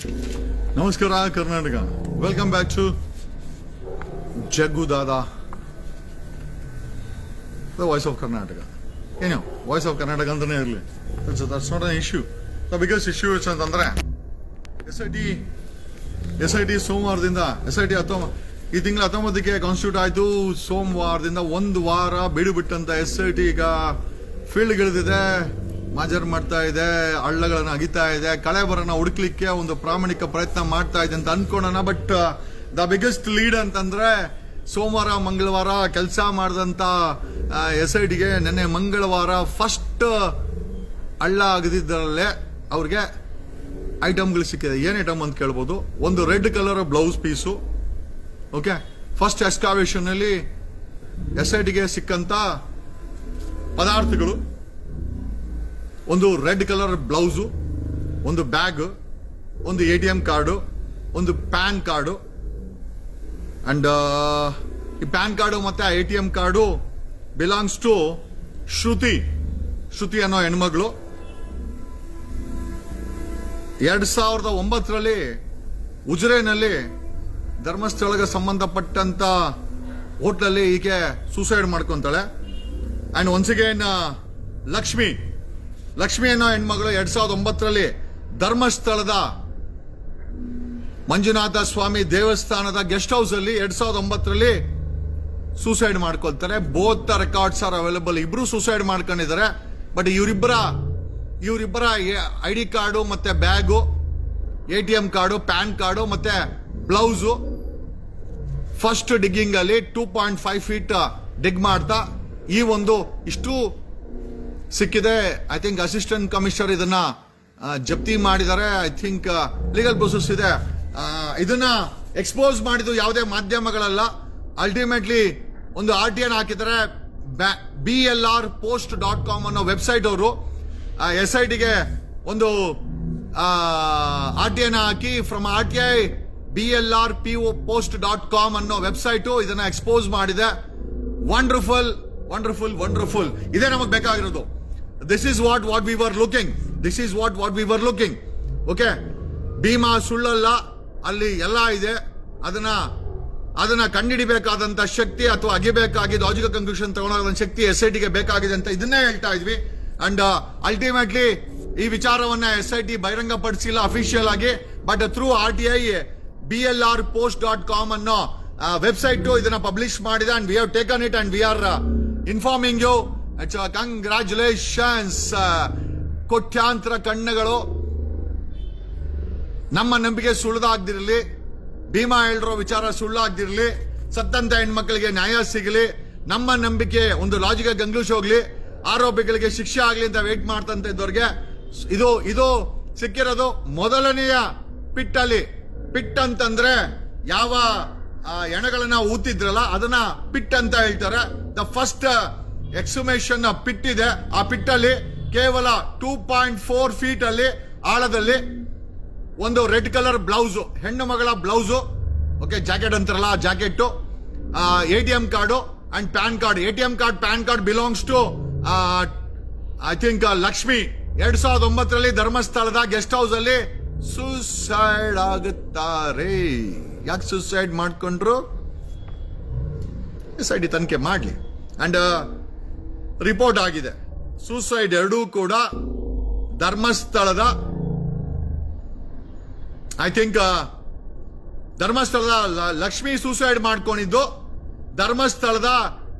ನಮಸ್ಕಾರ, Karnataka. Welcome back to Jaggu Dada the voice of Karnataka. ಏನೋ voice of Karnataka ಅಂತಾನೆ ಇರಲಿ. That's not an issue the biggest issue ಅಂತಂದ್ರೆ S I T S I T ಸೋಮವಾರದಿಂದ S I T ಹತ್ತೊಂಬ, ಈ ತಿಂಗಳ ಹತ್ತೊಂಬತ್ತಕ್ಕೆ constitute ಆಯಿತು. ಸೋಮವಾರದಿಂದ ಒಂದು ವಾರ ಬಿಡುಬಿಟ್ಟಂತ ಎಸ್ ಐ ಟಿ ಈಗ ಫೀಲ್ಡ್ಗಳಿದೆ ಮಾಜರ್ ಮಾಡ್ತಾ ಇದೆ, ಹಳ್ಳಗಳನ್ನ ಅಗಿತಾ ಇದೆ, ಕಳೆಬರನ್ನ ಹುಡುಕ್ಲಿಕ್ಕೆ ಒಂದು ಪ್ರಾಮಾಣಿಕ ಪ್ರಯತ್ನ ಮಾಡ್ತಾ ಇದೆ ಅಂತ ಅನ್ಕೊಳ್ಳೋಣ ಬಟ್ ದ ಬಿಗ್ಗೆಸ್ಟ್ ಲೀಡ್ ಅಂತಂದ್ರೆ ಸೋಮವಾರ, ಮಂಗಳವಾರ ಕೆಲಸ ಮಾಡಿದಂತ ಎಸ್ ಐ ಡಿಗೆ ನಿನ್ನೆ ಮಂಗಳವಾರ ಫಸ್ಟ್ ಹಳ್ಳ ಅಗದಿದ್ದರಲ್ಲೇ ಅವ್ರಿಗೆ ಐಟಮ್ಗಳು ಸಿಕ್ಕಿದೆ. ಏನ್ ಐಟಮ್ ಅಂತ ಕೇಳ್ಬೋದು? ಒಂದು red colour blouse piece okay first excavation ಅಲ್ಲಿ ಎಸ್ ಐ ಟಿಗೆ ಸಿಕ್ಕಂತ ಪದಾರ್ಥಗಳು. ಒಂದು ರೆಡ್ ಕಲರ್ ಬ್ಲೌಸು, ಒಂದು ಬ್ಯಾಗ್, ಒಂದು ಎ ಟಿ ಎಂ ಕಾರ್ಡು, ಒಂದು ಪ್ಯಾನ್ ಕಾರ್ಡು. ಅಂಡ್ ಈ ಪ್ಯಾನ್ ಕಾರ್ಡು ಮತ್ತೆ A T M card belongs to Shruti. Shruti ಅನ್ನೋ ಹೆಣ್ಮಗಳು. ಎರಡು ಸಾವಿರದ ಒಂಬತ್ತರಲ್ಲಿ ಉಜಿರೆನಲ್ಲಿ ಧರ್ಮಸ್ಥಳಕ್ಕೆ ಸಂಬಂಧಪಟ್ಟಂತ ಹೋಟ್ಲಲ್ಲಿ ಈಕೆ suicide ಮಾಡ್ಕೊತಾಳೆ. And once again Lakshmi. Lakshmi ಅನ್ನೋ ಹೆಣ್ಮಗಳು ಎರಡ್ ಸಾವಿರದ ಒಂಬತ್ತರಲ್ಲಿ ಧರ್ಮಸ್ಥಳದ ಮಂಜುನಾಥ ಸ್ವಾಮಿ ದೇವಸ್ಥಾನದ ಗೆಸ್ಟ್ ಹೌಸ್ ಅಲ್ಲಿ ಎರಡ್ ಸಾವಿರದ ಒಂಬತ್ತರಲ್ಲಿ ಸೂಸೈಡ್ ಮಾಡ್ಕೊಳ್ತಾರೆ. ಬೋತ್ ರೆಕಾರ್ಡ್ಸ್ ಆರ್ ಅವೈಲೇಬಲ್ ಇಬ್ರು ಸೂಸೈಡ್ ಮಾಡ್ಕೊಂಡಿದ್ದಾರೆ. ಬಟ್ ಇವರಿಬ್ಬರ ಇವರಿಬ್ಬರ ಐ ಡಿ ಕಾರ್ಡು ಮತ್ತೆ bag A T M card pan card ಮತ್ತೆ ಬ್ಲೌಸು ಫಸ್ಟ್ ಡಿಗ್ಗಿಂಗ್ ಅಲ್ಲಿ two point five feet dig ಮಾಡ್ತಾ ಈ ಒಂದು ಇಷ್ಟು ಸಿಕ್ಕಿದೆ. ಐ ಥಿಂಕ್ ಅಸಿಸ್ಟೆಂಟ್ ಕಮಿಷನರ್ ಇದನ್ನ ಜಪ್ತಿ ಮಾಡಿದ್ದಾರೆ. ಐ ಥಿಂಕ್ ಲೀಗಲ್ ಪ್ರೊಸೆಸ್ ಇದೆ. ಇದನ್ನ ಎಕ್ಸ್ಪೋಸ್ ಮಾಡಿದ್ದು ಯಾವುದೇ ಮಾಧ್ಯಮಗಳಲ್ಲ. ಅಲ್ಟಿಮೇಟ್ಲಿ ಒಂದು ಆರ್ ಟಿ ಎನ್ ಹಾಕಿದ್ದಾರೆ B L R post dot com ಅನ್ನೋ ವೆಬ್ಸೈಟ್ ಅವರು. ಎಸ್ ಐ ಟಿಗೆ ಒಂದು R T N hockey from R T I B L R P O post dot com ಅನ್ನೋ ವೆಬ್ಸೈಟು ಇದನ್ನ ಎಕ್ಸ್ಪೋಸ್ ಮಾಡಿದೆ. Wonderful wonderful wonderful ಇದೇ ನಮಗೆ ಬೇಕಾಗಿರೋದು. This is what what we were looking this is what what we were looking okay Bhima ಸುಳ್ಳಲ್ಲ. ಅಲ್ಲಿ ಎಲ್ಲ ಇದೆ. ಅದನ್ನ ಅದನ್ನ ಕಂಡಿಡಿಬೇಕಾದಂತ ಶಕ್ತಿ ಅಥವಾ ಅಗಿಬೇಕಾಗಿದ್ದು ಲಾಜಿಕಲ್ ಕನ್ಕ್ಲೂಷನ್ ತಗೊಳ್ಳೋದಂತ ಶಕ್ತಿ ಎಸ್ ಐ ಟಿಗೆ ಬೇಕಾಗಿದೆ ಅಂತ ಇದನ್ನೇ ಹೇಳ್ತಾ ಇದ್ವಿ. ಅಂಡ್ ಅಲ್ಟಿಮೇಟ್ಲಿ ಈ ವಿಚಾರವನ್ನ ಎಸ್ ಐ ಟಿ ಬಹಿರಂಗಪಡಿಸಿಲ್ಲ ಅಫಿಷಿಯಲ್ ಆಗಿ. But through R T I B L R post dot com ಅನ್ನೋ ವೆಬ್ಸೈಟ್ ಇದನ್ನ ಪಬ್ಲಿಷ್ ಮಾಡಿದೆ. And we taken it and we are informing you congratulations ಕೋಟ್ಯಾಂತರ ಕಣ್ಣುಗಳು. ನಮ್ಮ ನಂಬಿಕೆ ಸುಳ್ದಾಗ್ದಿರಲಿ ಭೀಮಾ ಹೇಳಿರೋ ವಿಚಾರ ಸುಳ್ಳಾಗ್ದಿರಲಿ, ಸತ್ತಂತ ಹೆಣ್ಮಕ್ಳಿಗೆ ನ್ಯಾಯ ಸಿಗಲಿ, ನಮ್ಮ ನಂಬಿಕೆ ಒಂದು ಲಾಜಿಕ ಗಂಗ್ಲೂಷ್ ಹೋಗ್ಲಿ, ಆರೋಪಿಗಳಿಗೆ ಶಿಕ್ಷೆ ಆಗಲಿ ಅಂತ ವೇಟ್ ಮಾಡ್ತಂತ ಇದ್ದವ್ರಿಗೆ, ಇದು ಇದು ಸಿಕ್ಕಿರೋದು ಮೊದಲನೆಯ ಪಿಟ್ಟಲ್ಲಿ. ಪಿಟ್ ಅಂತಂದ್ರೆ ಯಾವ ಎಣಗಳನ್ನ ಊತಿದ್ರಲ್ಲ, ಅದನ್ನ ಪಿಟ್ ಅಂತ ಹೇಳ್ತಾರೆ. ದ ಫಸ್ಟ್ ಎಕ್ಸುಮೇಷನ್ ಪಿಟ್ ಇದೆ. ಆ ಪಿಟ್ಟಲ್ಲಿ ಕೇವಲ ಟೂ ಪಾಯಿಂಟ್ ಫೋರ್ ಫೀಟ್ ಅಲ್ಲಿ, ಆಳದಲ್ಲಿ ಒಂದು ರೆಡ್ ಕಲರ್ ಬ್ಲೌಸ್ ಹೆಣ್ಣು ಮಗಳ ಬ್ಲೌಸು ಓಕೆ ಜಾಕೆಟ್ ಅಂತಾರಲ್ಲ, ಆ jacket A T M card and pan card A T M card pan card belongs to I think Lakshmi ಎರಡ್ ಸಾವಿರದ ಒಂಬತ್ತರಲ್ಲಿ ಧರ್ಮಸ್ಥಳದ ಗೆಸ್ಟ್ ಹೌಸ್ ಅಲ್ಲಿ ಸುಸೈಡ್ ಆಗುತ್ತಾರೆ. ಯಾಕೆ ಸುಸೈಡ್ ಮಾಡ್ಕೊಂಡ್ರು? ಎಸ್ ತನಿಖೆ ಮಾಡಲಿ. ಅಂಡ್ ರಿಪೋರ್ಟ್ ಆಗಿದೆ. ಸೂಸೈಡ್ ಎರಡೂ ಕೂಡ ಧರ್ಮಸ್ಥಳದ ಐ ಥಿಂಕ್ ಧರ್ಮಸ್ಥಳದ ಲಕ್ಷ್ಮಿ ಸೂಸೈಡ್ ಮಾಡ್ಕೊಂಡಿದ್ದು, ಧರ್ಮಸ್ಥಳದ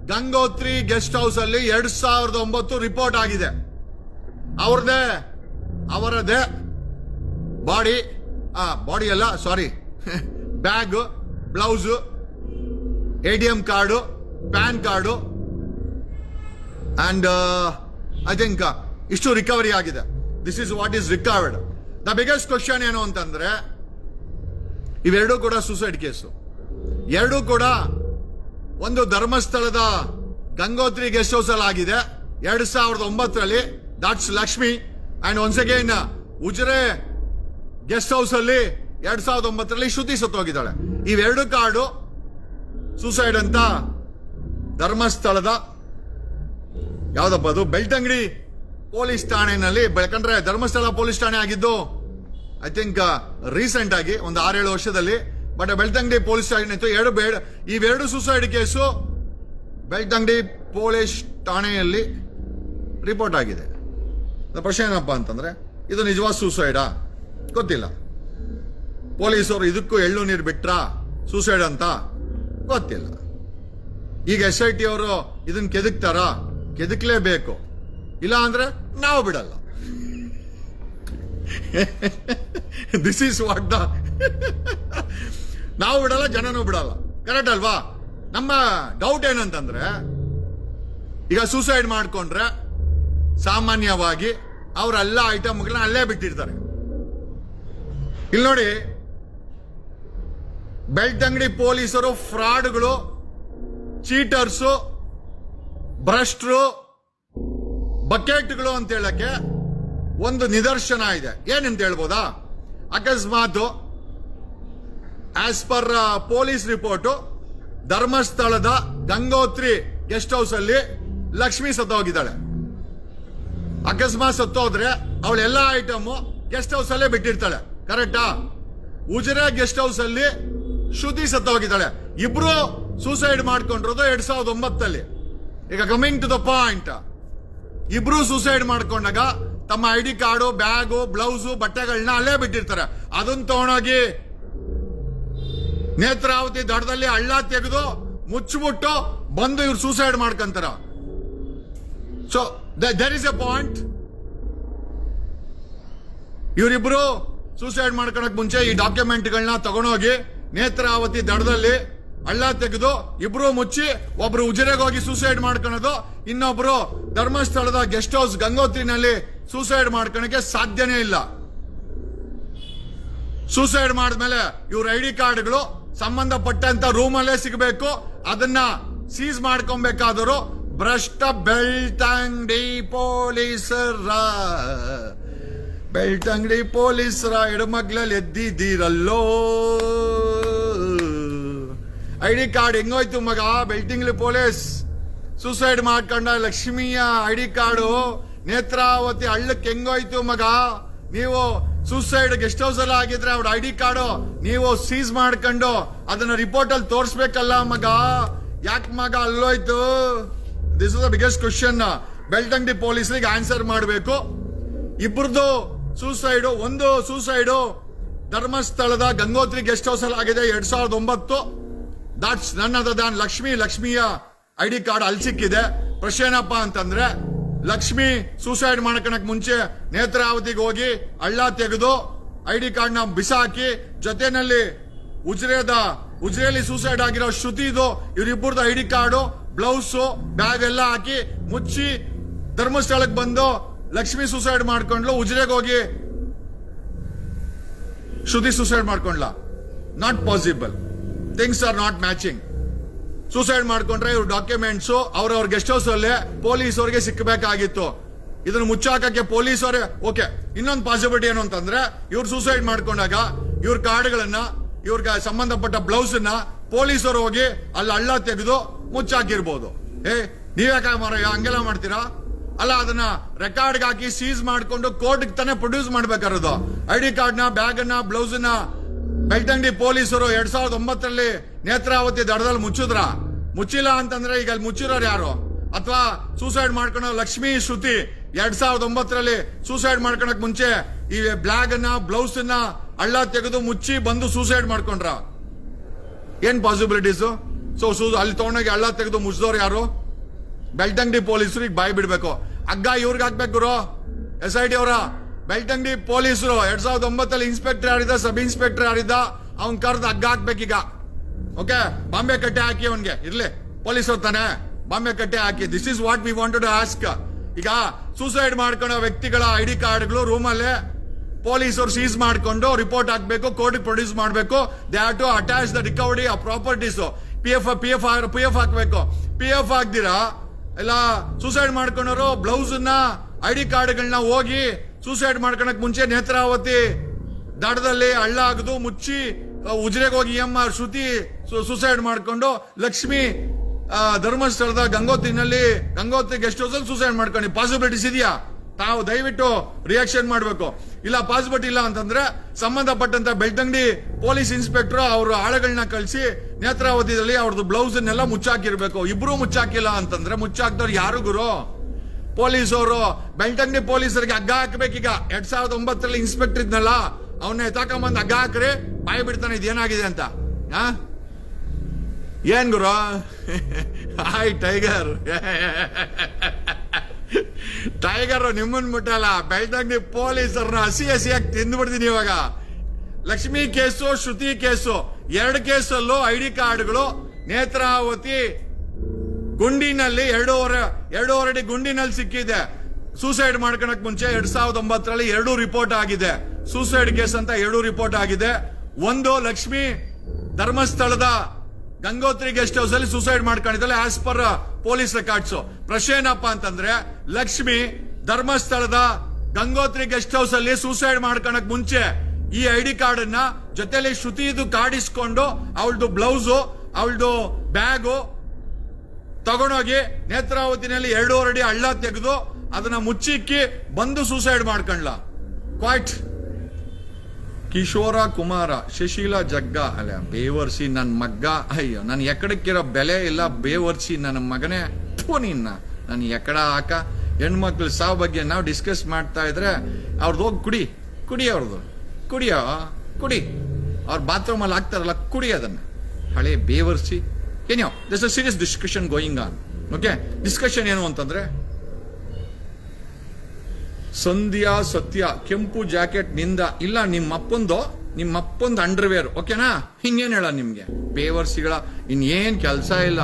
ಗಂಗೋತ್ರಿ ಗೆಸ್ಟ್ ಹೌಸ್ ಅಲ್ಲಿ ಎರಡ್ ಸಾವಿರದ ಒಂಬತ್ತು ರಿಪೋರ್ಟ್ ಆಗಿದೆ. ಅವ್ರದೇ ಅವರದೇ ಬಾಡಿ, ಆ, ಬಾಡಿ ಅಲ್ಲ sorry bag, blouse, A T M card, pan card and I think ಇಷ್ಟು ರಿಕವರಿ ಆಗಿದೆ. This is what is recovered the biggest question ಏನು ಅಂತಂದ್ರೆ, ಇವೆರಡೂ ಕೂಡ ಸೂಸೈಡ್ ಕೇಸು ಎರಡೂ ಕೂಡ ಒಂದು ಧರ್ಮಸ್ಥಳದ ಗಂಗೋತ್ರಿ ಗೆಸ್ಟ್ ಹೌಸ್ ಅಲ್ಲಿ ಆಗಿದೆ. ಎರಡ್ ಸಾವಿರದ ಒಂಬತ್ತರಲ್ಲಿ that's Lakshmi and once again Ujire guest house ಅಲ್ಲಿ ಎರಡ್ ಸಾವಿರದ ಒಂಬತ್ತರಲ್ಲಿ ಶ್ರುತಿ ಸತ್ತೋಗಿದ್ದಾಳೆ. ಇವೆರಡು ಕಾರ್ಡು ಸೂಸೈಡ್ ಅಂತ ಧರ್ಮಸ್ಥಳದ ಯಾವ್ದಪ್ಪ ಅದು? ಬೆಳ್ತಂಗಡಿ ಪೊಲೀಸ್ ಠಾಣೆನಲ್ಲಿ ಬೆಳ್ಕಂಡ್ರೆ ಧರ್ಮಸ್ಥಳ ಪೊಲೀಸ್ ಠಾಣೆ ಆಗಿದ್ದು ಐ ಥಿಂಕ್ ರೀಸೆಂಟ್ ಆಗಿ ಒಂದು ಆರೇಳು ವರ್ಷದಲ್ಲಿ ಬಟ್ ಬೆಳ್ತಂಗಡಿ ಪೊಲೀಸ್ ಠಾಣೆ ಇತ್ತು. ಎರಡು ಬೇಡ ಇವೆರಡು ಸುಸೈಡ್ ಕೇಸು ಬೆಳ್ತಂಗಡಿ ಪೊಲೀಸ್ ಠಾಣೆಯಲ್ಲಿ ರಿಪೋರ್ಟ್ ಆಗಿದೆ. ಪ್ರಶ್ನೆ ಏನಪ್ಪ ಅಂತಂದ್ರೆ, ಇದು ನಿಜವಾದ ಸೂಸೈಡಾ ಗೊತ್ತಿಲ್ಲ. ಪೊಲೀಸರು ಇದಕ್ಕೂ ಎಳ್ಳು ನೀರು ಬಿಟ್ರಾ? ಸೂಸೈಡ್ ಅಂತ ಗೊತ್ತಿಲ್ಲ. ಈಗ ಎಸ್ ಐ ಟಿ ಅವರು ಇದನ್ನ ಕೆದಕ್ತಾರ? ಕೆದಕ್ಲೇಬೇಕು ಇಲ್ಲ ಅಂದ್ರೆ ನಾವು ಬಿಡಲ್ಲ. ದಿಸ್ ಈಸ್ ವಾಟ್ ದ ನಾವು ಬಿಡಲ್ಲ, ಜನನೂ ಬಿಡಲ್ಲ. ಕರೆಕ್ಟ್ ಅಲ್ವಾ? ನಮ್ಮ ಡೌಟ್ ಏನಂತಂದ್ರೆ, ಈಗ ಸೂಸೈಡ್ ಮಾಡ್ಕೊಂಡ್ರೆ ಸಾಮಾನ್ಯವಾಗಿ ಅವರೆಲ್ಲ ಐಟಮ್ಗಳನ್ನ ಅಲ್ಲೇ ಬಿಟ್ಟಿರ್ತಾರೆ. ಇಲ್ಲಿ ನೋಡಿ, ಬೆಳ್ತಂಗಡಿ ಪೊಲೀಸರು ಫ್ರಾಡ್ಗಳು ಚೀಟರ್ಸು ಭ್ರಷ್ಟರು ಬಕೆಟ್ಗಳು ಅಂತ ಹೇಳಕ್ಕೆ ಒಂದು ನಿದರ್ಶನ ಇದೆ. ಏನಂತ ಹೇಳ್ಬೋದಾ? ಅಕಸ್ಮಾತ್ ಆಸ್ ಪರ್ ಪೊಲೀಸ್ ರಿಪೋರ್ಟ್ ಧರ್ಮಸ್ಥಳದ ಗಂಗೋತ್ರಿ ಗೆಸ್ಟ್ ಹೌಸ್ ಅಲ್ಲಿ ಲಕ್ಷ್ಮಿ ಸತ್ತೋಗಿದ್ದಾಳೆ. ಅಕಸ್ಮಾತ್ ಸತ್ತೋದ್ರೆ ಅವಳ ಐಟಮು ಗೆಸ್ಟ್ ಹೌಸ್ ಅಲ್ಲೇ ಬಿಟ್ಟಿರ್ತಾಳೆ. ಕರೆಕ್ಟಾ? ಉಜಿರೆ ಗೆಸ್ಟ್ ಹೌಸ್ ಅಲ್ಲಿ ಶ್ರುತಿ ಸತ್ತೋಗಿದ್ದಾಳೆ. ಇಬ್ರು ಸೂಸೈಡ್ ಮಾಡ್ಕೊಂಡಿರೋದು ಎರಡ್ ಸಾವಿರದ ಒಂಬತ್ತಲ್ಲಿ. ಈಗ ಕಮಿಂಗ್ ಟು ದ ಪಾಯಿಂಟ್ ಇಬ್ರು ಸೂಸೈಡ್ ಮಾಡ್ಕೊಂಡಾಗ ತಮ್ಮ I D card bag blouse ಬಟ್ಟೆಗಳನ್ನ ಅಲ್ಲೇ ಬಿಟ್ಟಿರ್ತಾರೆ. ಅದನ್ನ ತಗೊಂಡೋಗಿ ನೇತ್ರಾವತಿ ದಡದಲ್ಲಿ ಹಳ್ಳ ತೆಗೆದು ಮುಚ್ಚಿಬಿಟ್ಟು ಬಂದು ಇವ್ರು suicide ಮಾಡ್ಕಂತಾರ. So there is a point ಇವರಿಬ್ರು ಸೂಸೈಡ್ ಮಾಡ್ಕೊಳಕ್ ಮುಂಚೆ ಈ ಡಾಕ್ಯುಮೆಂಟ್ಗಳನ್ನ ತಗೊಂಡೋಗಿ ನೇತ್ರಾವತಿ ದಡದಲ್ಲಿ ಹಳ್ಳ ತೆಗೆದು ಇಬ್ರು ಮುಚ್ಚಿ ಒಬ್ರು ಉಜಿರೆಗೆ ಹೋಗಿ ಸೂಸೈಡ್ ಮಾಡ್ಕೊಳೋದು, ಇನ್ನೊಬ್ರು ಧರ್ಮಸ್ಥಳದ ಗೆಸ್ಟ್ ಹೌಸ್ ಗಂಗೋತ್ರಿನಲ್ಲಿ ಸೂಸೈಡ್ ಮಾಡ್ಕೊಳಕ್ಕೆ ಸಾಧ್ಯನೇ ಇಲ್ಲ. ಸೂಸೈಡ್ ಮಾಡಿದ್ಮೇಲೆ ಇವ್ರ ಐ ಡಿ ಕಾರ್ಡ್ಗಳು ಸಂಬಂಧಪಟ್ಟಂತ ರೂಮಲ್ಲೇ ಸಿಗಬೇಕು. ಅದನ್ನ ಸೀಸ್ ಮಾಡ್ಕೊಬೇಕಾದ್ರು ಭ್ರಷ್ಟ ಬೆಳ್ತಂಗಡಿ ಪೊಲೀಸರ. ಬೆಳ್ತಂಗಡಿ ಪೊಲೀಸರ ಎಡಮಗ್ಲಲ್ಲಿ ಎದ್ದಿದ್ದೀರಲ್ಲೋ. ಐ ಡಿ ಕಾರ್ಡ್ ಹೆಂಗೋಯ್ತು ಮಗ? ಬೆಲ್ಟಿಂಗ್ಲಿ ಪೊಲೀಸ್. ಸೂಸೈಡ್ ಮಾಡ್ಕೊಂಡ ಲಕ್ಷ್ಮಿಯ ಐ ಡಿ ಕಾರ್ಡು. ನೇತ್ರಾವತಿ ಹಳ್ಳಕ್ಕೆ ಹೆಂಗೋಯ್ತು ಮಗ? ನೀವು ಸೂಸೈಡ್ ಗೆಸ್ಟ್ ಹೌಸ್ ಅಲ್ಲಿ ಆಗಿದ್ರೆ ಅವ್ರ ಐ ಡಿ ಕಾರ್ಡು ನೀವು ಸೀಸ್ ಮಾಡ್ಕೊಂಡು ಅದನ್ನ ರಿಪೋರ್ಟ್ ಅಲ್ಲಿ ತೋರಿಸ್ಬೇಕಲ್ಲ ಮಗ? ಯಾಕೆ ಮಗ ಅಲ್ಲೋಯ್ತು? This is the biggest question Belthangady ಪೊಲೀಸರಿಗೆ ಆನ್ಸರ್ ಮಾಡಬೇಕು. ಇಬ್ಬರದು ಸೂಸೈಡು ಒಂದು ಸೂಸೈಡು ಧರ್ಮಸ್ಥಳದ ಗಂಗೋತ್ರಿ ಗೆಸ್ಟ್ ಹೌಸ್ ಅಲ್ಲಿ ಆಗಿದೆ ಎರಡ್ ಸಾವಿರದ ಒಂಬತ್ತು. ದಾಟ್ಸ್ ನನ್ ಅದರ್ ದಾನ್ ಲಕ್ಷ್ಮಿ ಲಕ್ಷ್ಮಿಯ ಐ ಡಿ ಕಾರ್ಡ್ ಅಲ್ಲಿ ಸಿಕ್ಕಿದೆ. ಪ್ರಶ್ನೆ ಏನಪ್ಪ ಅಂತಂದ್ರೆ, ಲಕ್ಷ್ಮಿ ಸೂಸೈಡ್ ಮಾಡ್ಕೊಳಕ್ ಮುಂಚೆ ನೇತ್ರಾವತಿಗೆ ಹೋಗಿ ಹಳ್ಳ ತೆಗೆದು ಐ ಡಿ ಕಾರ್ಡ್ನ ಬಿಸಾಕಿ, ಜೊತೆನಲ್ಲಿ ಉಜ್ರೇದ, ಉಜ್ರೇಲಿ ಸೂಸೈಡ್ ಆಗಿರೋ ಶ್ರುತಿದು ಇವರಿಬ್ಬರದ I D card blouse bag ಎಲ್ಲ ಹಾಕಿ ಮುಚ್ಚಿ ಧರ್ಮಸ್ಥಳಕ್ಕೆ ಬಂದು ಲಕ್ಷ್ಮಿ ಸೂಸೈಡ್ ಮಾಡ್ಕೊಂಡ್ಲು, ಉಜ್ರೆಗೆ ಹೋಗಿ Shruti suicide ಮಾಡ್ಕೊಂಡ್ಲ. Not possible things are not matching suicide ಮಾಡ್ಕೊಂಡ್ರೆ ಇವ್ರ ಡಾಕ್ಯುಮೆಂಟ್ಸ್ ಅವ್ರವ್ರ ಗೆಸ್ಟ್ ಹೌಸ್ ಅಲ್ಲೇ ಪೊಲೀಸ್ ಅವ್ರಿಗೆ ಸಿಕ್ಕಬೇಕಾಗಿತ್ತು ಇದನ್ನ ಮುಚ್ಚಾಕಕ್ಕೆ ಪೊಲೀಸ್ ಅವರೇ ಓಕೆ, ಇನ್ನೊಂದು ಪಾಸಿಬಿಲಿಟಿ ಏನು ಅಂತಂದ್ರೆ, ಇವ್ರು ಸೂಸೈಡ್ ಮಾಡ್ಕೊಂಡಾಗ ಇವ್ರ ಕಾರ್ಡ್ಗಳನ್ನ ಇವ್ರಿಗೆ ಸಂಬಂಧಪಟ್ಟ ಬ್ಲೌಸ್ನ ಪೊಲೀಸರು ಹೋಗಿ ಅಲ್ಲಿ ಹಳ್ಳ ತೆಗೆದು ಮುಚ್ಚಾಕಿರ್ಬೋದು. ಏ ನೀವ್ಯಾಕ ಮಾರ ಹಂಗೆಲ್ಲ ಮಾಡ್ತೀರಾ? ಅಲ್ಲ, ಅದನ್ನ ರೆಕಾರ್ಡ್ ಹಾಕಿ ಸೀಸ್ ಮಾಡ್ಕೊಂಡು ಕೋರ್ಟ್ ತಾನೇ ಪ್ರೊಡ್ಯೂಸ್ ಮಾಡ್ಬೇಕಾರದು ಐ ಡಿ ಕಾರ್ಡ್ನ ಬ್ಲೌಸ್ನ ಬೆಳ್ತಂಗಡಿ ಪೊಲೀಸರು ಎರಡ್ ಸಾವಿರದ ಒಂಬತ್ತರಲ್ಲಿ ನೇತ್ರಾವತಿ ದಡದಲ್ಲಿ ಮುಚ್ಚಿದ್ರ? ಮುಚ್ಚಿಲ್ಲ ಅಂತಂದ್ರೆ ಈಗ ಅಲ್ಲಿ ಮುಚ್ಚಿರೋರು ಯಾರು? ಅಥವಾ ಸೂಸೈಡ್ ಮಾಡ್ಕೊಳೋ ಲಕ್ಷ್ಮಿ ಶ್ರುತಿ ಎರಡ್ ಸಾವಿರದ ಒಂಬತ್ತರಲ್ಲಿ ಸೂಸೈಡ್ ಮಾಡ್ಕೊಳಕ್ ಮುಂಚೆ ಈ ಬ್ಲಾಗ್ ಅನ್ನ ಬ್ಲೌಸ್ ಅನ್ನ ಹಳ್ಳ ತೆಗೆದು ಮುಚ್ಚಿ ಬಂದು ಸೂಸೈಡ್ ಮಾಡ್ಕೊಂಡ್ರ? ಏನ್ ಪಾಸಿಬಿಲಿಟೀಸ್ ಸೊ, ಅಲ್ಲಿ ತಗೊಂಡೋಗಿ ಹಳ್ಳ ತೆಗೆದು ಮುಚ್ಚಿದವ್ರು ಯಾರು? ಬೆಳ್ತಂಗಡಿ ಪೊಲೀಸರು, ಈಗ ಬಾಯಿ ಬಿಡ್ಬೇಕು. ಅಗ್ಗ ಇವ್ರಿಗೆ ಹಾಕ್ಬೇಕು ಗುರು. ಎಸ್ ಐ ಟಿ ಅವರ. ಬೆಳ್ತಂಗಡಿ ಪೊಲೀಸರು ಎರಡ್ ಸಾವಿರದ ಒಂಬತ್ತಲ್ಲಿ ಇನ್ಸ್ಪೆಕ್ಟರ್ ಆಡಿದ ಸಬ್ ಇನ್ಸ್ಪೆಕ್ಟರ್ ಆಡಿದ್ದ, ಅವ್ನ್ ಕರ್ದು ಹಗ್ಗ ಹಾಕ್ಬೇಕೀಗ ಓಕೆ ಬಾಂಬೆ ಕಟ್ಟೆ ಹಾಕಿ ಅವನ್ಗೆ. ಇರ್ಲಿ. ಪೊಲೀಸರು ತಾನೆ. ಬಾಂಬೆ ಕಟ್ಟೆ ಹಾಕಿ. This is what we wanted ask ಈಗ ಸೂಸೈಡ್ ಮಾಡ್ಕೊಳ್ಳೋ ವ್ಯಕ್ತಿಗಳ ಐ ಡಿ ಕಾರ್ಡ್ಗಳು ರೂಮಲ್ಲೇ ಪೊಲೀಸರು ಸೀಸ್ ಮಾಡ್ಕೊಂಡು ರಿಪೋರ್ಟ್ ಹಾಕ್ಬೇಕು ಕೋರ್ಟ್ ಪ್ರೊಡ್ಯೂಸ್ ಮಾಡಬೇಕು. They have to attach the recovery ಆ properties P F P F P F ಹಾಕ್ಬೇಕು. ಪಿ ಎಫ್ ಹಾಕ್ದಿರಾ? ಇಲ್ಲ ಸೂಸೈಡ್ ಮಾಡ್ಕೊಂಡವರು ಬ್ಲೌಸ್ನ ಐ ಡಿ ಕಾರ್ಡ್ಗಳನ್ನ ಹೋಗಿ ಸೂಸೈಡ್ ಮಾಡ್ಕೊಳಕ್ ಮುಂಚೆ ನೇತ್ರಾವತಿ ದಡದಲ್ಲಿ ಹಳ್ಳ ಆಗದು ಮುಚ್ಚಿ ಉಜ್ರೆಗೆ ಹೋಗಿ ಎಂ ಆರ್ ಶ್ರುತಿ ಸೂಸೈಡ್ ಮಾಡ್ಕೊಂಡು ಲಕ್ಷ್ಮಿ ಧರ್ಮಸ್ಥಳದ ಗಂಗೋತ್ರಿನಲ್ಲಿ, ಗಂಗೋತ್ರಿ ಗೆಸ್ಟ್ ಹೌಸ್ ಅಲ್ಲಿ ಸೂಸೈಡ್ ಮಾಡ್ಕೊಂಡು. ಪಾಸಿಬಿಲಿಟೀಸ್ ಇದೆಯಾ? ತಾವು ದಯವಿಟ್ಟು ರಿಯಾಕ್ಷನ್ ಮಾಡಬೇಕು. ಇಲ್ಲ, ಪಾಸಿಬಿಲಿಟಿ ಇಲ್ಲ ಅಂತಂದ್ರೆ ಸಂಬಂಧಪಟ್ಟಂತ ಬೆಳ್ತಂಗಡಿ ಪೊಲೀಸ್ ಇನ್ಸ್ಪೆಕ್ಟರ್ ಅವರು ಆಳುಗಳನ್ನ ಕಳಿಸಿ ನೇತ್ರಾವತಿದಲ್ಲಿ ಅವ್ರದ್ದು ಬ್ಲೌಸ್ ಮುಚ್ಚಾಕಿರ್ಬೇಕು. ಇಬ್ರು ಮುಚ್ಚಾಕಿಲ್ಲ ಅಂತಂದ್ರೆ ಮುಚ್ಚಾಕ್ದವ್ರು ಯಾರು ಗುರು? ಪೊಲೀಸವರು ಬೆಳ್ತಂಗಡಿ ಪೊಲೀಸರಿಗೆ ಹಗ್ಗ ಹಾಕ್ಬೇಕೀಗ. ಎರಡ್ ಸಾವಿರದ ಒಂಬತ್ತರಲ್ಲಿ ಇನ್ಸ್ಪೆಕ್ಟರ್ ಇದ್ನಲ್ಲ ಅವನ್ನ ಎತ್ತಾಕೊಂಬಂದು ಹಗ್ಗ ಹಾಕ್ರಿ ಬಾಯಿ ಬಿಡ್ತಾನೆ, ಇದೇನಾಗಿದೆ ಅಂತ. ಏನ್ ಗುರು? ಹಾಯ್ ಟೈಗರ್ ಟೈಗರ್ ನಿಮ್ಮನ್ ಮುಟ್ಟಲ್ಲ. ಬೆಳ್ತಂಗಡಿ ಪೊಲೀಸರನ್ನ ಹಸಿ ಹಸಿಯಾಗಿ ತಿಂದು ಬಿಡ್ತೀನಿ ಇವಾಗ. ಲಕ್ಷ್ಮಿ ಕೇಸು, ಶ್ರುತಿ ಕೇಸು, ಎರಡು ಕೇಸಲ್ಲೂ ಐ ಡಿ ಕಾರ್ಡ್ಗಳು ನೇತ್ರಾವತಿ ಗುಂಡಿನಲ್ಲಿ ಎರಡೂವರೆ ಎರಡೂವರೆ ಅಡಿ ಗುಂಡಿನಲ್ಲಿ ಸಿಕ್ಕಿದೆ. ಸೂಸೈಡ್ ಮಾಡ್ಕೊಳಕ್ ಮುಂಚೆ ಎರಡ್ ಸಾವಿರದ ಒಂಬತ್ತರಲ್ಲಿ ಎರಡು ರಿಪೋರ್ಟ್ ಆಗಿದೆ. ಸೂಸೈಡ್ ಕೇಸ್ ಅಂತ ಎರಡು ರಿಪೋರ್ಟ್ ಆಗಿದೆ. ಒಂದು ಲಕ್ಷ್ಮಿ ಧರ್ಮಸ್ಥಳದ ಗಂಗೋತ್ರಿ ಗೆಸ್ಟ್ ಹೌಸ್ ಅಲ್ಲಿ ಸೂಸೈಡ್ ಮಾಡ್ಕೊಂಡಿದ್ದಾಳೆ ಆಸ್ ಪರ್ ಪೊಲೀಸ್ ರೆಕಾರ್ಡ್ಸ್ ಪ್ರಶ್ನೆ ಏನಪ್ಪ ಅಂತಂದ್ರೆ, ಲಕ್ಷ್ಮಿ ಧರ್ಮಸ್ಥಳದ ಗಂಗೋತ್ರಿ ಗೆಸ್ಟ್ ಹೌಸ್ ಅಲ್ಲಿ ಸೂಸೈಡ್ ಮಾಡ್ಕೊಳಕ್ ಮುಂಚೆ ಈ ಐ ಡಿ ಕಾರ್ಡ್ ಅನ್ನ ಜೊತೆಲಿ ಶ್ರುತಿದು ಕಾರ್ಡ್ ಇಸ್ಕೊಂಡು ಅವಳದು ಬ್ಲೌಸು ಅವಳದು ಬ್ಯಾಗು ತಗೊಂಡೋಗಿ ನೇತ್ರಾವತಿನಲ್ಲಿ ಎರಡೂವರೆ ಅಡಿ ಹಳ್ಳ ತೆಗೆದು ಅದನ್ನ ಮುಚ್ಚಿಕ್ಕಿ ಬಂದು ಸೂಸೈಡ್ ಮಾಡ್ಕೊಂಡ್ಲ. ಕ್ವಾಯ್ಟ್ ಕಿಶೋರ ಕುಮಾರ, ಶಶೀಲ ಜಗ್ಗ, ಅಲ್ಲ, ಬೇವರ್ಸಿ ನನ್ನ ಮಗ್ಗ. ಅಯ್ಯೋ, ನನ್ ಎಕಡಕ್ಕಿರೋ ಬೆಲೆ ಇಲ್ಲ, ಬೇವರ್ಸಿ ನನ್ನ ಮಗನೇ. ನಿನ್ನ. ನನ್ ಎಕಡ ಹಾಕ. ಹೆಣ್ಮಕ್ಳು ಸಾವು ಬಗ್ಗೆ ನಾವು ಡಿಸ್ಕಸ್ ಮಾಡ್ತಾ ಇದ್ರೆ ಅವ್ರದ್ದು ಹೋಗಿ ಕುಡಿ. ಕುಡಿ ಅವ್ರದ್ದು ಕುಡಿಯೋ? ಕುಡಿ. ಅವ್ರ ಬಾತ್ರೂಮಲ್ಲಿ ಹಾಕ್ತಾರಲ್ಲ, ಕುಡಿ ಅದನ್ನ. ಹಳೆ ಬೇವರ್ಸಿ. ಏನೋ this a serious discussion going on okay discussion ಏನು ಅಂತಂದ್ರೆ, ಸಂಧ್ಯಾ ಸತ್ಯ, ಕೆಂಪು ಜಾಕೆಟ್ನಿಂದ, ಇಲ್ಲ ನಿಮ್ಮ ಅಪ್ಪಂದು ನಿಮ್ಮ ಅಪ್ಪಂದು ಅಂಡರ್ವೇರ್ ಓಕೆನಾ ಹಿಂಗೇನ್ ಹೇಳ ನಿಮ್ಗೆ? ಬೇವರ್ಸಿಗಳ ಇನ್ನೇನ್ ಕೆಲಸ ಇಲ್ಲ.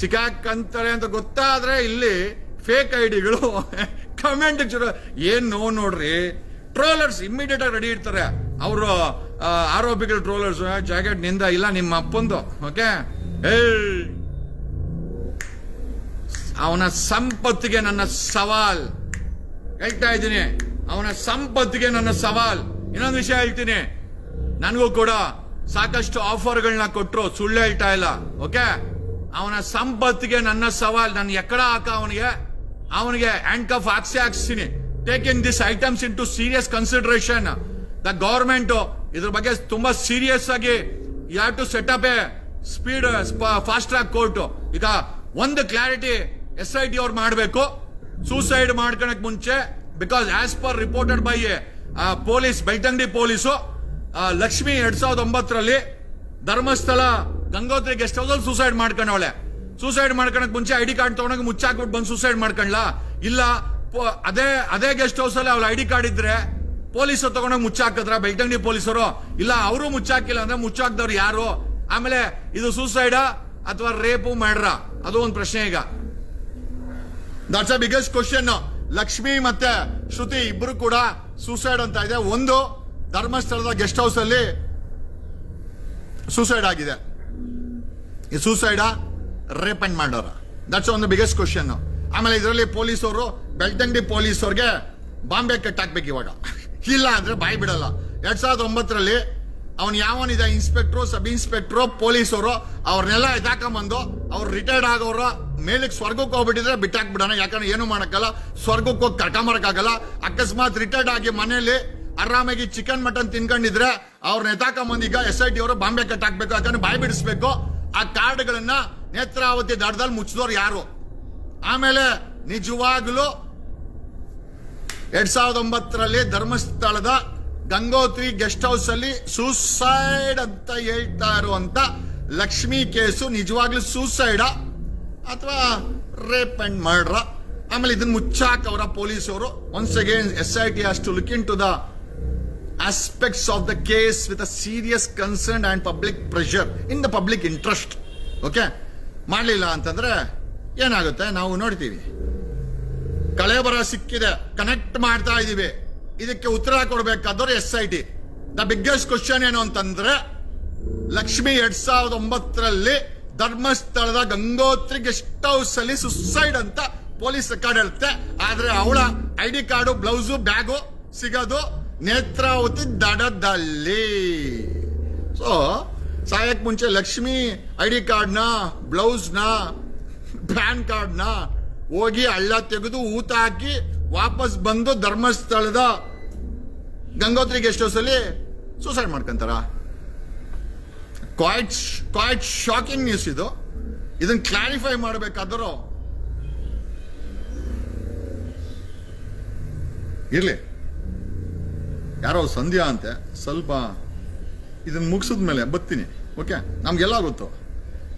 ಸಿಕ್ಕಾಕಂತಾರೆ ಅಂತ ಗೊತ್ತಾದ್ರೆ ಇಲ್ಲಿ ಫೇಕ್ ಐಡಿಗಳು ಕಮೆಂಟ್ ಏನ್ ನೋ ನೋಡ್ರಿ? ಟ್ರೋಲರ್ಸ್ ಇಮಿಡಿಯೇಟ್ ಆಗಿ ರೆಡಿ ಇರ್ತಾರೆ. ಅವರು ಆರೋಪಿಗಳು ಟ್ರೋಲರ್ಸ್ ಜಾಕೆಟ್ನಿಂದ, ಇಲ್ಲ ನಿಮ್ಮ ಅಪ್ಪಂದು ಓಕೆ ಅವನ ಸಂಪತ್ತಿಗೆ ನನ್ನ ಸವಾಲ್. ಹೇಳ್ತಾ ಇದ್ದೀನಿ. ಅವನ ಸಂಪತ್ತಿಗೆ ನನ್ನ ಸವಾಲ್. ಇನ್ನೊಂದು ವಿಷಯ ಹೇಳ್ತೀನಿ. ನನಗೂ ಕೂಡ ಸಾಕಷ್ಟು ಆಫರ್ಗಳನ್ನ ಕೊಟ್ಟರು ಸುಳ್ಳು ಹೇಳ್ತಾ ಇಲ್ಲ. ಓಕೆ? ಅವನ ಸಂಪತ್ತಿಗೆ ನನ್ನ ಸವಾಲ್. ನಾನು ಎಕ್ಕಡ ಹಾಕ ಅವನಿಗೆ? ಅವನಿಗೆ ಹ್ಯಾಂಡ್ ಕಫ್ ಹಾಕ್ಸಿ ಹಾಕ್ಸ್ತೀನಿ. Taking this items into serious consideration the government ಇದ್ರ ಬಗ್ಗೆ ತುಂಬಾ ಸೀರಿಯಸ್ ಆಗಿ you have to set up a speed fast track court ಈಗ ಒಂದು ಕ್ಲಾರಿಟಿ ಎಸ್ ಐ ಟಿ ಅವ್ರು ಮಾಡಬೇಕು. ಸೂಸೈಡ್ ಮಾಡ್ಕೊಳಕ್ ಮುಂಚೆ because as per reported by police Belthangady police Lakshmi ಎರಡ್ ಸಾವಿರದ ಒಂಬತ್ತರಲ್ಲಿ ಧರ್ಮಸ್ಥಳ, ಗಂಗೋತ್ರಿ ಗೆಸ್ಟ್ ಹೌಸ್ ಅಲ್ಲಿ ಸೂಸೈಡ್ ಮಾಡ್ಕೊಂಡವಳೆ. ಸೂಸೈಡ್ ಮಾಡ್ಕೊಳಕ್ ಮುಂಚೆ ಐ ಡಿ ಕಾರ್ಡ್ ತಗೊಂಡಾಗ ಮುಚ್ಚಾಕ್ಬಿಟ್ಟು ಬಂದು ಸೂಸೈಡ್ ಮಾಡ್ಕೊಂಡ್ಲಾ ಇಲ್ಲ ಅದೇ ಅದೇ ಗೆಸ್ಟ್ ಹೌಸ್ ಅಲ್ಲಿ ಅವ್ಳ ಐ ಡಿ ಕಾರ್ಡ್ ಇದ್ರೆ ಪೊಲೀಸರು ತಗೊಂಡಾಗ ಮುಚ್ಚಾಕಿದ್ರ ಬೆಳ್ತಂಗಡಿ ಪೊಲೀಸರು ಇಲ್ಲ, ಅವರು ಮುಚ್ಚಾಕಿಲ್ಲ ಅಂದ್ರೆ ಮುಚ್ಚಾಕ್ದವ್ರು ಯಾರು? ಆಮೇಲೆ ಇದು ಸೂಸೈಡಾ ಅಥವಾ ರೇಪು ಮಾಡ್ರ ಅದು ಒಂದು ಪ್ರಶ್ನೆ ಈಗ. That's a biggest question Lakshmi ಮತ್ತೆ ಶ್ರುತಿ ಇಬ್ರು ಕೂಡ ಸೂಸೈಡ್ ಅಂತ ಇದೆ. ಒಂದು ಧರ್ಮಸ್ಥಳದ ಗೆಸ್ಟ್ ಹೌಸ್ ಅಲ್ಲಿ ಸೂಸೈಡ್ ಆಗಿದೆ. ಈ ಸೂಸೈಡ ರೇಪ್ ಅಂಡ್ ಮಾಡೋರ ದಟ್ಸ್ ಒಂದು ಬಿಗ್ಗೆಸ್ಟ್ ಕ್ವಶನ್ ಆಮೇಲೆ ಇದರಲ್ಲಿ ಪೊಲೀಸವರು, ಬೆಳ್ತಂಗಡಿ ಪೊಲೀಸ್ ಅವ್ರಿಗೆ ಬಾಂಬೆ ಕಟ್ಟಾಕ್ಬೇಕು ಇವಾಗ. ಇಲ್ಲ ಅಂದ್ರೆ ಬಾಯಿ ಬಿಡಲ್ಲ. ಎರಡ್ ಸಾವಿರದ ಒಂಬತ್ತರಲ್ಲಿ ಅವನ್ ಯಾವನಿದ ಇನ್ಸ್ಪೆಕ್ಟ್ರು ಸಬ್ ಇನ್ಸ್ಪೆಕ್ಟ್ರು ಪೊಲೀಸರು ಅವ್ರನ್ನೆಲ್ಲ ಎದಾಕೊಂಬಂದು ಅವ್ರು ರಿಟೈರ್ಡ್ ಆಗೋರು ಮೇಲಕ್ಕೆ ಸ್ವರ್ಗಕ್ಕೆ ಹೋಗ್ಬಿಟ್ಟಿದ್ರೆ ಬಿಟ್ಟಾಕ್ಬಿಡೋಣ. ಯಾಕಂದ್ರೆ ಏನು ಮಾಡೋಕ್ಕಲ್ಲ ಸ್ವರ್ಗಕ್ಕೆ ಹೋಗಿ ಕರ್ಕೊಂಬರಕ್ಕಾಗಲ್ಲ ಅಕಸ್ಮಾತ್ ರಿಟೈರ್ಡ್ ಆಗಿ ಮನೆಯಲ್ಲಿ ಆರಾಮಾಗಿ ಚಿಕನ್ ಮಟನ್ ತಿನ್ಕೊಂಡಿದ್ರೆ ಅವ್ರನ್ನ ಎತ್ತಾಕೊಂಬಂದು ಈಗ ಎಸ್ ಐ ಟಿ ಅವರು ಬಾಂಬೆ ಕಟ್ಟಾಕ್ಬೇಕು, ಯಾಕಂದ್ರೆ ಬಾಯಿ ಬಿಡಿಸ್ಬೇಕು. ಆ ಕಾರ್ಡ್ಗಳನ್ನ ನೇತ್ರಾವತಿ ದಡದಲ್ಲಿ ಮುಚ್ಚಿದವ್ರು ಯಾರು? ಆಮೇಲೆ ನಿಜವಾಗ್ಲೂ ಎರಡ್ ಸಾವಿರದ ಒಂಬತ್ತರಲ್ಲಿ ಧರ್ಮಸ್ಥಳದ ಗಂಗೋತ್ರಿ ಗೆಸ್ಟ್ ಹೌಸ್ ಅಲ್ಲಿ ಸೂಸೈಡ್ ಅಂತ ಹೇಳ್ತಾ ಇರುವಂತ ಲಕ್ಷ್ಮಿ ಕೇಸು ನಿಜವಾಗ್ಲೂ ಸೂಸೈಡ ಅಥವಾ ರೇಪ್ ಅಂಡ್ ಮರ್ಡ್ರ ಆಮೇಲೆ ಇದನ್ನ ಮುಚ್ಚಾಕ್ ಅವರ ಪೊಲೀಸರು once again S I T ಅಷ್ಟು look into the aspects of the case with a serious concern and public pressure in the public interest okay ಮಾಡಲಿಲ್ಲ ಅಂತಂದ್ರೆ ಏನಾಗುತ್ತೆ? ನಾವು ನೋಡ್ತೀವಿ. ಕಳೆಬರ ಸಿಕ್ಕಿದೆ. ಕನೆಕ್ಟ್ ಮಾಡ್ತಾ ಇದೀವಿ. ಇದಕ್ಕೆ ಉತ್ತರ ಕೊಡಬೇಕಾದವ್ರು S I T the biggest question ಏನು ಅಂತಂದ್ರೆ, ಲಕ್ಷ್ಮಿ ಎರಡ್ ಸಾವಿರದ ಒಂಬತ್ತರಲ್ಲಿ ಧರ್ಮಸ್ಥಳದ ಗಂಗೋತ್ರಿ ಗೆಸ್ಟ್ ಹೌಸ್ ಅಲ್ಲಿ ಸುಸೈಡ್ ಅಂತ ಪೊಲೀಸ್ ರೆಕಾರ್ಡ್ ಇರುತ್ತೆ. ಆದ್ರೆ ಅವಳ I D card blouse bag ಸಿಗೋದು ನೇತ್ರಾವತಿ ದಡದಲ್ಲಿ. ಸೊ ಸಾಯಕ್ ಮುಂಚೆ ಲಕ್ಷ್ಮಿ ಐ ಡಿ ಕಾರ್ಡ್ನ ಬ್ಲೌಸ್ನ ಪ್ಯಾನ್ ಕಾರ್ಡ್ನ ಹೋಗಿ ಹಳ್ಳ ತೆಗೆದು ಊತ ಹಾಕಿ ವಾಪಸ್ ಬಂದು ಧರ್ಮಸ್ಥಳದ ಗಂಗೋತ್ರಿ ಗೆಸ್ಟ್ ಹೌಸ್ ಅಲ್ಲಿ ಸೂಸೈಡ್ ಮಾಡ್ಕೊಂತಾರ. ಕ್ವಾಯ್ಟ್ ಕ್ವಾಯ್ಟ್ ಶಾಕಿಂಗ್ ನ್ಯೂಸ್ ಇದು. ಇದನ್ನ ಕ್ಲಾರಿಫೈ ಮಾಡಬೇಕಾದರೂ ಇರ್ಲಿ. ಯಾರೋ ಸಂಧ್ಯಾ ಅಂತೆ, ಸ್ವಲ್ಪ ಇದನ್ನ ಮುಗಿಸಿದ್ಮೇಲೆ ಬತ್ತೀನಿ ಓಕೆ ನಮ್ಗೆಲ್ಲ ಗೊತ್ತು.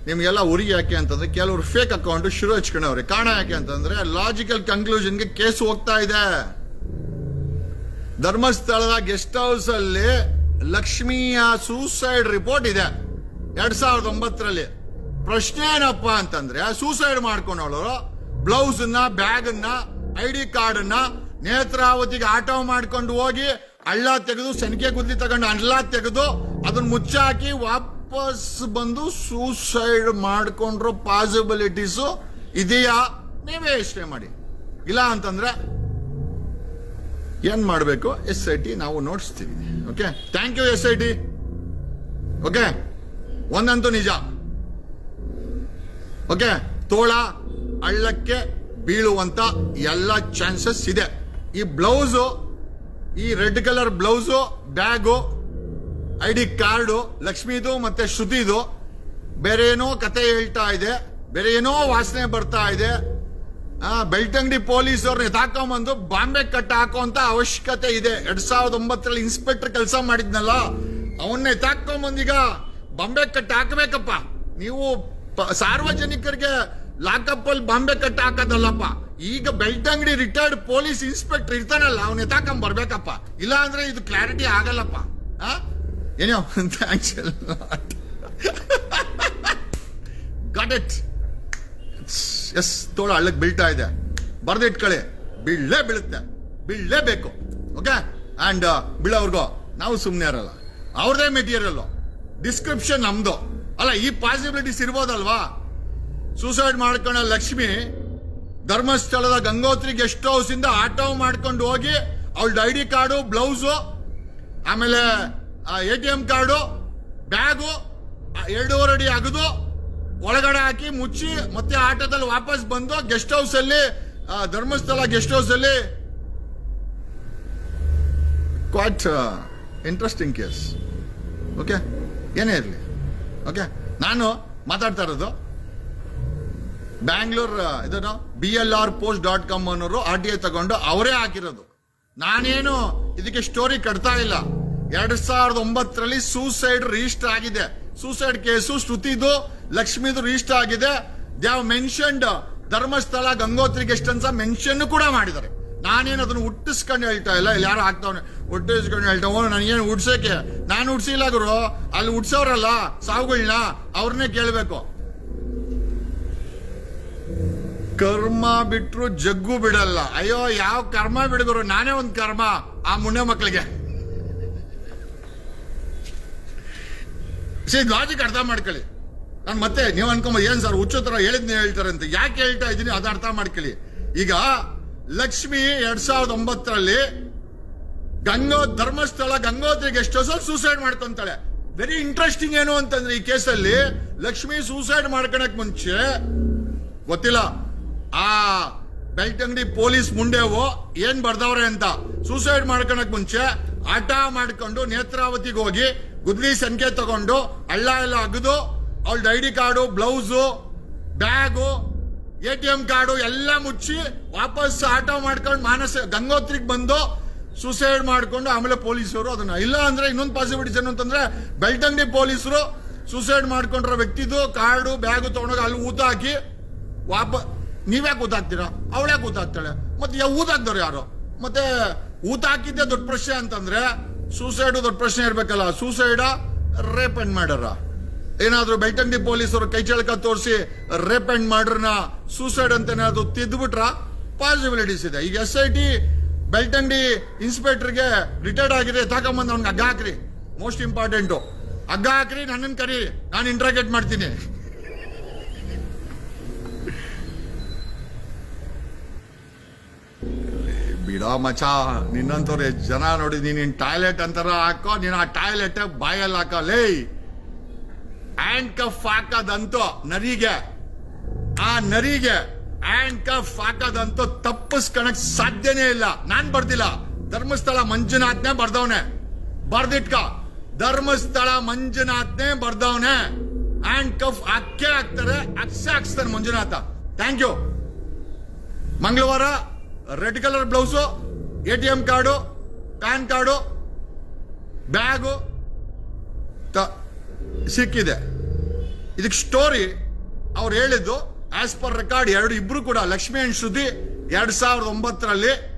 ನಿಮ್ಗೆಲ್ಲ ಉರಿ ಯಾಕೆ ಅಂತಂದ್ರೆ ಕೆಲವರು ಫೇಕ್ ಅಕೌಂಟ್ ಶುರು ಹಚ್ಕೊಂಡವ್ರೆ. ಕಾರಣ ಯಾಕೆ ಅಂತಂದ್ರೆ ಲಾಜಿಕಲ್ ಕನ್ಕ್ಲೂಷನ್ಗೆ ಕೇಸ್ ಹೋಗ್ತಾ ಇದೆ. ಧರ್ಮಸ್ಥಳದ ಗೆಸ್ಟ್ ಹೌಸ್ ಅಲ್ಲಿ ಲಕ್ಷ್ಮಿಯ ಸೂಸೈಡ್ ರಿಪೋರ್ಟ್ ಇದೆ. ಎರಡ್ ಸಾವಿರದ ಒಂಬತ್ತರಲ್ಲಿ. ಪ್ರಶ್ನೆ ಏನಪ್ಪ ಅಂತಂದ್ರೆ suicide ಮಾಡ್ಕೊಂಡವಳು blouse bag I D card ನೇತ್ರಾವತಿಗೆ auto ಮಾಡ್ಕೊಂಡು ಹೋಗಿ ಹಳ್ಳ ತೆಗೆದು ಸೆನ್ಕೆ ಗುದ್ಲಿ ತಗೊಂಡು ಹಳ್ಳ ತೆಗೆದು ಅದನ್ನ ಮುಚ್ಚಾಕಿ ವಾಪಸ್ ಬಂದು ಸೂಸೈಡ್ ಮಾಡ್ಕೊಂಡ್ರು ಪಾಸಿಬಿಲಿಟೀಸು ಇದೆಯಾ? ನೀವೇ ಯೋಚನೆ ಮಾಡಿ. ಇಲ್ಲ ಅಂತಂದ್ರೆ ಏನ್ ಮಾಡಬೇಕು? ಎಸ್ ಐ ಟಿ ನಾವು ನೋಡಿಸ್ತೀವಿ. Okay thank you S I T okay ಒಂದಂತೂ ನಿಜ. ಓಕೆ ತೋಳ ಹಳ್ಳಕ್ಕೆ ಬೀಳುವಂತ ಎಲ್ಲ ಚಾನ್ಸಸ್ ಇದೆ. ಈ ಬ್ಲೌಸು ಈ red colour blouse bag I D card, ಲಕ್ಷ್ಮಿದು ಮತ್ತೆ ಶ್ರುತಿದು. ಬೇರೆ ಏನೋ ಕತೆ ಹೇಳ್ತಾ ಇದೆ, ಬೇರೆ ಏನೋ ವಾಸನೆ ಬರ್ತಾ ಇದೆ. ಬೆಳ್ತಂಗಡಿ ಪೊಲೀಸ್ ಅವ್ರನ್ನ ಎತ್ತಾಕೊಂಬಂದು ಬಾಂಬೆ ಕಟ್ ಹಾಕುವಂತ ಅವಶ್ಯಕತೆ ಇದೆ. ಎರಡ್ ಸಾವಿರದ ಒಂಬತ್ತರಲ್ಲಿ ಇನ್ಸ್ಪೆಕ್ಟರ್ ಕೆಲಸ ಮಾಡಿದ್ನಲ್ಲ, ಅವನ್ನ ಎತ್ತಾಕೊಂಬಂದೀಗ ಬಾಂಬೆ ಕಟ್ ಹಾಕಬೇಕಪ್ಪ. ನೀವು ಸಾರ್ವಜನಿಕರಿಗೆ ಲಾಕಪ್ ಅಲ್ಲಿ ಬಾಂಬೆ ಕಟ್ ಹಾಕೋದಲ್ಲಪ್ಪ. ಈಗ ಬೆಳ್ತಂಗಡಿ ರಿಟೈರ್ಡ್ ಪೊಲೀಸ್ ಇನ್ಸ್ಪೆಕ್ಟರ್ ಇರ್ತಾನಲ್ಲ, ಅವ್ನ ಎತ್ತಾಕೊಂಡ್ ಬರ್ಬೇಕಪ್ಪ ಇಲ್ಲ ಅಂದ್ರೆ ಇದು ಕ್ಲಾರಿಟಿ ಆಗಲ್ಲಪ್ಪ. ಆ? ಏನೋ lot. ಗಾಟ್ ಇಟ್ ಎಸ್ ತೋಳ ಹಳ್ಳಕ್ಕೆ ಬೀಳ್ತಾ ಇದೆ. ಬರ್ದಿಟ್ಕೊಳ್ಳಿ ಬೀಳಲೇ ಬೀಳುತ್ತೆ. ಬೀಳಲೇಬೇಕು ಓಕೆ ಆ್ಯಂಡ್ ಬೀಳೋರ್ಗು ನಾವು ಸುಮ್ಮನೆ ಇರಲ್ಲ. ಅವ್ರದೇ ಮೆಟೀರಿಯಲ್ ಡಿಸ್ಕ್ರಿಪ್ಷನ್ ನಮ್ಮದು ಅಲ್ಲ, ಈ ಪಾಸಿಬಿಲಿಟೀಸ್ ಇರ್ಬೋದಲ್ವಾ? ಸೂಸೈಡ್ ಮಾಡ್ಕೊಂಡ ಲಕ್ಷ್ಮಿ, ಧರ್ಮಸ್ಥಳದ ಗಂಗೋತ್ರಿ ಗೆಸ್ಟ್ ಹೌಸ್ ಇಂದ ಆಟೋ ಮಾಡ್ಕೊಂಡು ಹೋಗಿ, ಅವಳ ಐ ಡಿ ಕಾರ್ಡು, ಬ್ಲೌಸು, ಆಮೇಲೆ A T M card, bag ಎರಡೂವರೆ ಅಡಿ ಅಗದು ಒಳಗಡೆ ಹಾಕಿ ಮುಚ್ಚಿ ಮತ್ತೆ ಆಟೋದಲ್ಲಿ ವಾಪಸ್ ಬಂದು ಗೆಸ್ಟ್ ಹೌಸ್ ಅಲ್ಲಿ ಧರ್ಮಸ್ಥಳ ಗೆಸ್ಟ್ ಹೌಸ್ ಅಲ್ಲಿ ಕ್ವಾಟ್ ಇಂಟ್ರೆಸ್ಟಿಂಗ್ ಕೇಸ್ ಓಕೆ ಏನೇ ಇರಲಿ. ಓಕೆ ನಾನು ಮಾತಾಡ್ತಾ ಇರೋದು ಬ್ಯಾಂಗ್ಳೂರ್ ಇದನ್ನು B L R post dot com ಅನ್ನೋರು ಆರ್ ಟಿ ಐ ತಗೊಂಡು ಅವರೇ ಹಾಕಿರೋದು. ನಾನೇನು ಇದಕ್ಕೆ ಸ್ಟೋರಿ ಕಟ್ತಾ ಇಲ್ಲ. ಎರಡ್ ಸಾವಿರದ ಒಂಬತ್ತರಲ್ಲಿ ಸೂಸೈಡ್ ರಿಜಿಸ್ಟರ್ ಆಗಿದೆ. ಸೂಸೈಡ್ ಕೇಸು ಶ್ರುತಿದು, ಲಕ್ಷ್ಮಿದು ರಿಜಿಸ್ಟರ್ ಆಗಿದೆ. They have mentioned Dharmasthala, Gangotri guest ಅಂತ ಮೆನ್ಷನ್ ಕೂಡ ಮಾಡಿದ್ದಾರೆ. ನಾನೇನು ಅದನ್ನು ಹುಟ್ಟಿಸ್ಕೊಂಡು ಹೇಳ್ತಾ ಇಲ್ಲ, ಇಲ್ಲಿ ಯಾರು ಆಗ್ತಾವನೆ? ಹುಟ್ಟಿಸ್ಕೊಂಡು ಹೇಳ್ತಾವ ನನಗೇನು ಹುಡ್ಸಕ್ಕೆ? ನಾನು ಹುಡ್ಸಿಲ್ಲ ಗುರು. ಅಲ್ಲಿ ಹುಡ್ಸೋರಲ್ಲ ಸಾವುಗಳನ್ನ ಅವ್ರನ್ನೇ ಕೇಳಬೇಕು. ಕರ್ಮ ಬಿಟ್ರು ಜಗ್ಗು ಬಿಡಲ್ಲ. ಅಯ್ಯೋ, ಯಾವ ಕರ್ಮ ಬಿಡಿದ್ರು ನಾನೇ ಒಂದು ಕರ್ಮ ಆ ಮುನ್ನೆ ಮಕ್ಕಳಿಗೆ ಲಾಜಿಕ್ ಅರ್ಥ ಮಾಡ್ಕೊಳ್ಳಿ. ನಾನು ಮತ್ತೆ ನೀವು ಅನ್ಕೊಂಬ ಏನ್ ಸರ್ ಹುಚ್ಚು ತರ ಹೇಳಿದ್ನೇ ಹೇಳ್ತಾರೆ ಅಂತ ಯಾಕೆ ಹೇಳ್ತಾ ಇದ್ದೀನಿ ಅದ ಅರ್ಥ ಮಾಡ್ಕೊಳ್ಳಿ. ಈಗ ಲಕ್ಷ್ಮಿ ಎರಡ್ ಸಾವಿರದ ಒಂಬತ್ತರಲ್ಲಿ ಗಂಗೋ ಧರ್ಮಸ್ಥಳ ಗಂಗೋತ್ರಿಗೆ ಎಷ್ಟೋ ಸಲ ಸೂಸೈಡ್ ಮಾಡ್ಕೊಂತಾಳೆ. ವೆರಿ ಇಂಟ್ರೆಸ್ಟಿಂಗ್ ಏನು ಅಂತಂದ್ರೆ ಈ ಕೇಸಲ್ಲಿ ಲಕ್ಷ್ಮಿ ಸೂಸೈಡ್ ಮಾಡ್ಕೊಳಕ್ ಮುಂಚೆ ಗೊತ್ತಿಲ್ಲ. ಆ ಬೆಳ್ತಂಗಡಿ ಪೊಲೀಸ್ ಮುಂಡೆವು ಏನ್ ಬರ್ದವ್ರೆ ಅಂತ ಸೂಸೈಡ್ ಮಾಡ್ಕೊಳಕ್ ಮುಂಚೆ ಆಟ ಮಾಡ್ಕೊಂಡು ನೇತ್ರಾವತಿಗೆ ಹೋಗಿ ಗುದ್ಲಿ ಸಂಖ್ಯೆ ತಗೊಂಡು ಹಳ್ಳ ಎಲ್ಲ ಅಗದು ಅವಳದ I D card, blouse, bag, A T M card ಎಲ್ಲ ಮುಚ್ಚಿ ವಾಪಸ್ ಆಟ ಮಾಡ್ಕೊಂಡು ಮಾನಸ ಗಂಗೋತ್ರಿಗೆ ಬಂದು ಸೂಸೈಡ್ ಮಾಡಿಕೊಂಡು ಆಮೇಲೆ ಪೊಲೀಸರು ಅದನ್ನ. ಇಲ್ಲ ಅಂದ್ರೆ ಇನ್ನೊಂದು ಪಾಸಿಬಿಲಿಟೀಸ್ ಏನು ಅಂತಂದ್ರೆ ಬೆಳ್ತಂಗಡಿ ಪೊಲೀಸರು ಸೂಸೈಡ್ ಮಾಡ್ಕೊಂಡಿರೋ ವ್ಯಕ್ತಿದು ಕಾರ್ಡು, ಬ್ಯಾಗು ತಗೊಂಡೋಗಿ ಅಲ್ಲಿ ಊತ ಹಾಕಿ ವಾಪ ನೀವ್ಯಾಕೆ ಊತ ಹಾಕ್ತೀರಾ? ಅವಳ್ಯಾಕೆ ಊತ ಹಾಕ್ತಾಳೆ? ಮತ್ತೆ ಯಾವ ಊತ ಹಾಕ್ದವ್ರು ಯಾರು? ಮತ್ತೆ ಊತ ಹಾಕಿದ್ದೆ ದೊಡ್ಡ ಪ್ರಶ್ನೆ ಅಂತಂದ್ರೆ ಸೂಸೈಡ್ ದೊಡ್ಡ ಪ್ರಶ್ನೆ ಇರ್ಬೇಕಲ್ಲ ಸೂಸೈಡ ರೇಪ್ ಅಂಡ್ ಮರ್ಡರ್ ಏನಾದ್ರೂ ಬೆಳ್ತಂಗಡಿ ಪೊಲೀಸರು ಕೈ ಚಳಕ ತೋರಿಸಿ ರೇಪ್ ಅಂಡ್ ಮರ್ಡರ್ನ ಸೂಸೈಡ್ ಅಂತ ಏನಾದ್ರು ತಿದ್ದುಬಿಟ್ರ ಪಾಸಿಬಿಲಿಟೀಸ್ ಇದೆ. ಈಗ ಎಸ್ ಐ ಟಿ ಬೆಳ್ತಂಗಡಿ ಇನ್ಸ್ಪೆಕ್ಟರ್ಗೆ ರಿಟೈರ್ಡ್ ಆಗಿದೆ, ತಗೊಂಬಂದು ಅವ್ನಿಗೆ ಹಗ್ಗ ಹಾಕ್ರಿ. ಮೋಸ್ಟ್ ಇಂಪಾರ್ಟೆಂಟು ಹಗ್ಗ ಹಾಕ್ರಿ ನನ್ನನ್ನು ಕರಿ ನಾನು ಇಂಟ್ರಾಗೇಟ್ ಮಾಡ್ತೀನಿ. ಬಿಡೋ ಮಚ, ನಿನ್ನಂತವ್ರು ಎಷ್ಟ್ ಜನ ನೋಡಿ ನೀನ್ ಟಾಯ್ಲೆಟ್ ಅಂತಾರ ಹಾಕೋ, ನೀನ್ ಆ ಟಾಯ್ಲೆಟ್ ಬಾಯಲ್ಲಿ ಹಾಕೋ. ಲೇ ಹ್ಯಾಂಡ್ ಕಫ್ ಹಾಕದಂತೋ ನರಿಗೆ, ಆ ನರಿಗೆ ಹ್ಯಾಂಡ್ ಕಫ್ ಹಾಕೋದಂತೂ ತಪ್ಪಿಸ್ಕೊಳಕ್ ಸಾಧ್ಯನೇ ಇಲ್ಲ. ನಾನ್ ಬರ್ದಿಲ್ಲ. ಧರ್ಮಸ್ಥಳ ಮಂಜುನಾಥ್ನೇ ಬರ್ದವನೆ. ಬರ್ದಿಟ್ಕ. ಧರ್ಮಸ್ಥಳ ಮಂಜುನಾಥ್ನೆ ಬರ್ದವನೆ. ಹ್ಯಾಂಡ್ ಕಫ್ ಹಾಕೇ ಹಾಕ್ತಾರೆ ಅಕ್ಷ ಹಾಕ್ಸ್ತಾನೆ ಮಂಜುನಾಥ. ಥ್ಯಾಂಕ್ ಯು ಮಂಗಳವಾರ. Red colour blouse, A T M card, PAN card, bag ತ- ಸಿಕ್ಕಿದೆ. ಇದಕ್ಕೆ ಸ್ಟೋರಿ ಅವ್ರು ಹೇಳಿದ್ದು ಆಸ್ ಪರ್ ರೆಕಾರ್ಡ್ ಎರಡು ಇಬ್ರು ಕೂಡ, ಲಕ್ಷ್ಮಿ ಅಂಡ್ ಶ್ರುತಿ, ಎರಡು ಸಾವಿರದ ಒಂಬತ್ತರಲ್ಲಿ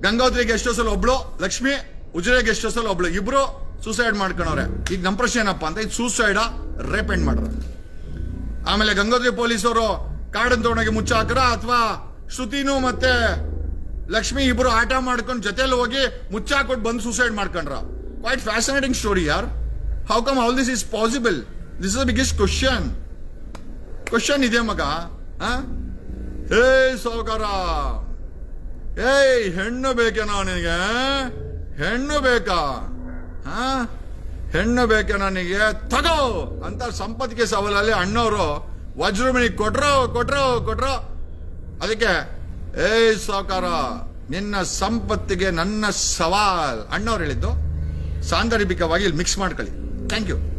ಗಂಗೋತ್ರಿ ಗೆಸ್ಟ್ ಹೌಸಲ್ಲಿ ಒಬ್ಳು, ಲಕ್ಷ್ಮಿ ಉಜಿರೆ ಗೆಸ್ಟ್ ಸಲ ಒಬ್ಳು, ಇಬ್ರು ಸೂಸೈಡ್ ಮಾಡ್ಕೊಂಡವ್ರೆ. ಈಗ ನಮ್ಮ ಪ್ರಶ್ನೆ ಏನಪ್ಪ ಅಂತ, ಇದು ಸೂಸೈಡ ರೇಪ್ ಎಂಡ್ ಮಾಡ್ರ? ಆಮೇಲೆ ಗಂಗೋತ್ರಿ ಪೊಲೀಸರು ಕಾಡನ್ ತಗೊಂಡೋಗಿ ಮುಚ್ಚ ಹಾಕ್ರ ಅಥವಾ ಶ್ರುತಿನೂ ಮತ್ತೆ ಲಕ್ಷ್ಮಿ ಇಬ್ರು ಆಟ ಮಾಡ್ಕೊಂಡು ಜೊತೆಲಿ ಹೋಗಿ ಮುಚ್ಚಾಕೊಟ್ಟು ಬಂದು ಸೂಸೈಡ್ ಮಾಡ್ಕೊಂಡ್ರ. ಕ್ವೈಟ್ ಫ್ಯಾಸಿನೇಟಿಂಗ್ ಸ್ಟೋರಿ ಯಾರ್? How come all this is possible this is biggest question question ಇದೆ ಮಗ ಹೇ ಸೌಕರ ಏಯ್, ಹೆಣ್ಣು ಬೇಕೇನೋ ನಿನಗೆ? ಹೆಣ್ಣು ಬೇಕಾ? ಹಾ ಹೆಣ್ಣು ಬೇಕೇ ನನಗೆ? ತಗೋ! ಅಂತ ಸಂಪತ್ತಿಗೆ ಸವಾಲಲ್ಲಿ ಅಣ್ಣವರು ವಜ್ರಮಣಿ ಕೊಟ್ರೋ ಕೊಟ್ರೋ ಕೊಟ್ರೋ. ಅದಕ್ಕೆ, ಏಯ್ ಸಾಕಾರ ನಿನ್ನ ಸಂಪತ್ತಿಗೆ ನನ್ನ ಸವಾಲ್. ಅಣ್ಣವ್ರು ಹೇಳಿದ್ದು ಸಾಂದರ್ಭಿಕವಾಗಿ ಇಲ್ಲಿ ಮಿಕ್ಸ್ ಮಾಡ್ಕೊಳ್ಳಿ. Thank you